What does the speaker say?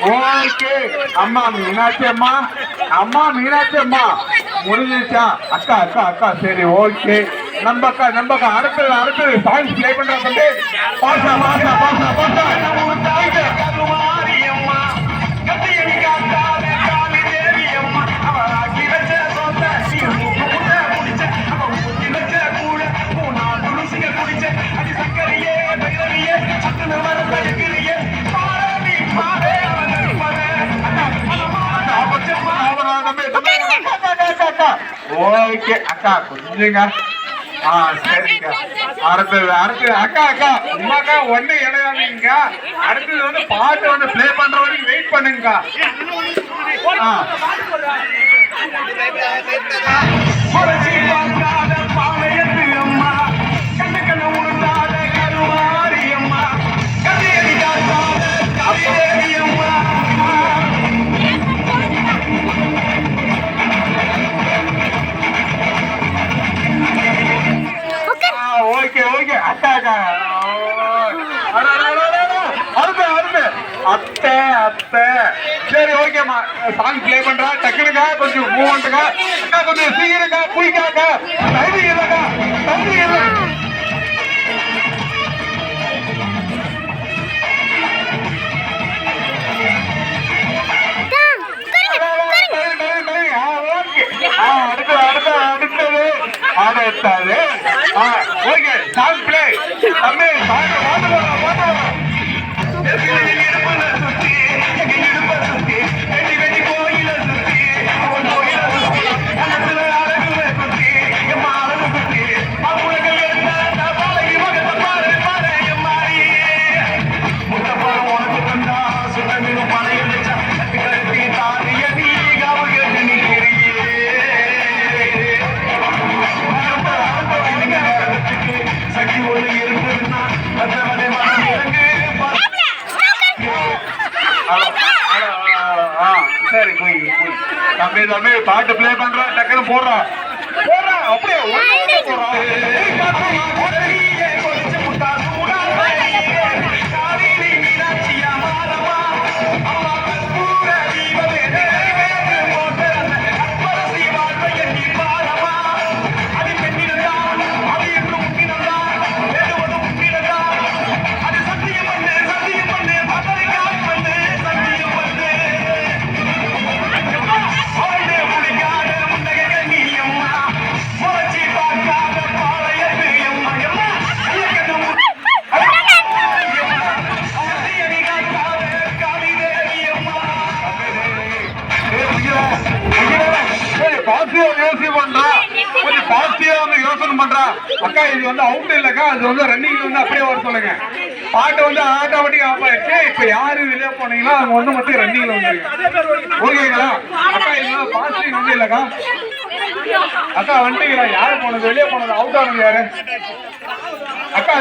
Okay. அம்மா மீனாட்சி அம்மா. அம்மா மீனாட்சி அம்மா. முடிஞ்சிச்சா அக்கா அக்கா அக்கா சரி ஓகே. நம்ம அக்கா நம்ம அக்கா அடுத்தது. அடுத்தது சாங்ஸ் பிளே பண்றா பாசா பாசா பாசா பாசா ஓகே அக்கா கொஞ்சங்க ஆ சரிங்க. அடுத்தது அடுத்தது அக்கா அக்கா உமாக்கா ஒண்ணு இடையாதீங்க அடுத்தது வந்து பாட்டு வந்து ப்ளே பண்ற வரைக்கும் வெயிட் பண்ணுங்க ஆ. அத்தை அத்தை. சரி ஓகேம்மா. சாங் ப்ளே பண்றா. டக்குனுக்கா கொஞ்சம் மூவ்மெண்ட்டுக்கா அக்கா கொஞ்சம் சீக்கிரக்கா குயிக்காக்கா டைமிங் இல்லக்கா டைமிங் இல்லை அடுத்தது. அடுத்தது அடுத்தது. அடுத்தது தம்பி தம்பி பாட்டு பிளே பண்றா டக்குன்னு போடுறா. போடுறா அப்படியே பாசிட்டிவா யோசி பண்றா? கொஞ்சம் பாசிட்டிவா வந்து யோசனை பண்றா. அக்கா இது வந்து அவுட் இல்லக்கா அது வந்து ரன்னிங் வந்து அப்படியே வர சொல்லுங்க. பாட்டு வந்து ஆட்டோமேட்டிக் ஆஃப் ஆயிடுச்சு. இப்ப யாரு வெளியே போனீங்களோ அவங்க வந்து மட்டும் ரன்னிங்ல வந்துருங்க. ஓகேங்களா அக்கா இது வந்து பாசிட்டிவ் வந்து இல்லக்கா. அக்கா வந்துட்டீங்களா? யாரு போனது? வெளியே போனது? அவுட் ஆனது யாரு? அக்கா